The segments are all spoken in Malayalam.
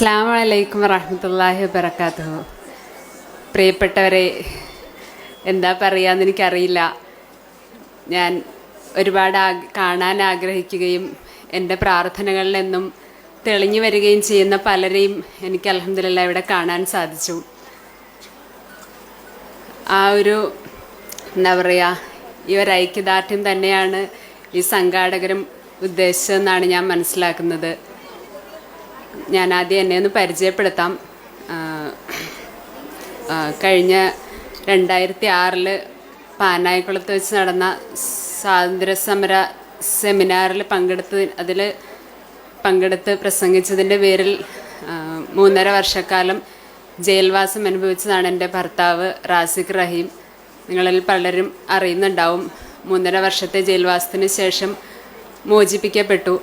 അസ്സാം വലൈക്കും വറഹമത്തല്ലാഹി വബർക്കാത്തു പ്രിയപ്പെട്ടവരെ എന്താ പറയാന്ന് എനിക്കറിയില്ല. ഞാൻ ഒരുപാട് കാണാൻ ആഗ്രഹിക്കുകയും എന്റെ പ്രാർത്ഥനകളിലെന്നും തെളിഞ്ഞു വരികയും ചെയ്യുന്ന പലരെയും എനിക്ക് അലഹമില്ല ഇവിടെ കാണാൻ സാധിച്ചു. ആ ഒരു എന്താ പറയുക ഈ ഒരു ഐക്യദാർഢ്യം തന്നെയാണ് ഈ സംഘാടകരും ഉദ്ദേശിച്ചതെന്നാണ് ഞാൻ മനസ്സിലാക്കുന്നത്. ഞാൻ ആദ്യം എന്നെ ഒന്ന് പരിചയപ്പെടുത്താം. കഴിഞ്ഞ രണ്ടായിരത്തി ആറിൽ പാനായിക്കുളത്ത് വെച്ച് നടന്ന സ്വാതന്ത്ര്യ സമര സെമിനാറിൽ പങ്കെടുത്ത് അതിൽ പങ്കെടുത്ത് പ്രസംഗിച്ചതിന്റെ പേരിൽ മൂന്നര വർഷക്കാലം ജയിൽവാസം അനുഭവിച്ചതാണ് എന്റെ ഭർത്താവ് റാസിഖ് റഹീം. നിങ്ങളിൽ പലരും അറിയുന്നുണ്ടാവും മൂന്നര വർഷത്തെ ജയിൽവാസത്തിന് ശേഷം മോചിപ്പിക്കപ്പെട്ടു.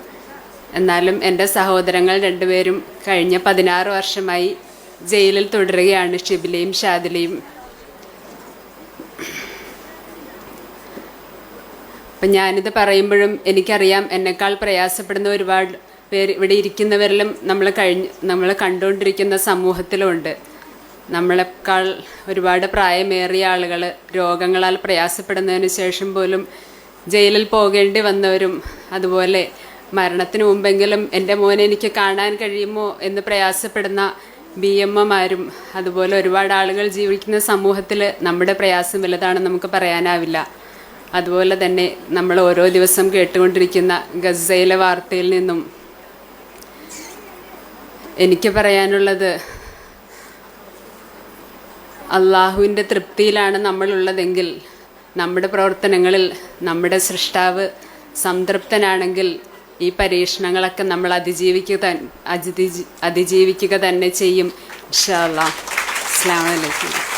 എന്നാലും എന്റെ സഹോദരങ്ങൾ രണ്ടുപേരും കഴിഞ്ഞ പതിനാറ് വർഷമായി ജയിലിൽ തുടരുകയാണ് ഷിബിലയും ഷാദിലയും. അപ്പം ഞാനിത് പറയുമ്പോഴും എനിക്കറിയാം എന്നെക്കാൾ പ്രയാസപ്പെടുന്ന ഒരുപാട് പേര് ഇവിടെ ഇരിക്കുന്നവരിലും നമ്മൾ കഴിഞ്ഞ് നമ്മൾ കണ്ടുകൊണ്ടിരിക്കുന്ന സമൂഹത്തിലുമുണ്ട്. നമ്മളെക്കാൾ ഒരുപാട് പ്രായമേറിയ ആളുകൾ രോഗങ്ങളാൽ പ്രയാസപ്പെടുന്നതിന് ശേഷം പോലും ജയിലിൽ പോകേണ്ടി വന്നവരും അതുപോലെ മരണത്തിന് മുമ്പെങ്കിലും എന്റെ മോനെ എനിക്ക് കാണാൻ കഴിയുമോ എന്ന് പ്രയാസപ്പെടുന്ന ബി എമ്മമാരും അതുപോലെ ഒരുപാട് ആളുകൾ ജീവിക്കുന്ന സമൂഹത്തിൽ നമ്മുടെ പ്രയാസം വലുതാണെന്ന് നമുക്ക് പറയാനാവില്ല. അതുപോലെ തന്നെ നമ്മൾ ഓരോ ദിവസം കേട്ടുകൊണ്ടിരിക്കുന്ന ഗസയിലെ വാർത്തയിൽ നിന്നും എനിക്ക് പറയാനുള്ളത് അള്ളാഹുവിന്റെ തൃപ്തിയിലാണ് നമ്മളുള്ളതെങ്കിൽ നമ്മുടെ പ്രവർത്തനങ്ങളിൽ നമ്മുടെ സൃഷ്ടാവ് സംതൃപ്തനാണെങ്കിൽ ഈ പരീക്ഷണങ്ങളൊക്കെ നമ്മൾ അതിജീവിക്കുക അതിജീവിക്കുക തന്നെ ചെയ്യും ഇൻഷാ അല്ലാ അസ്സാം വലൈക്കും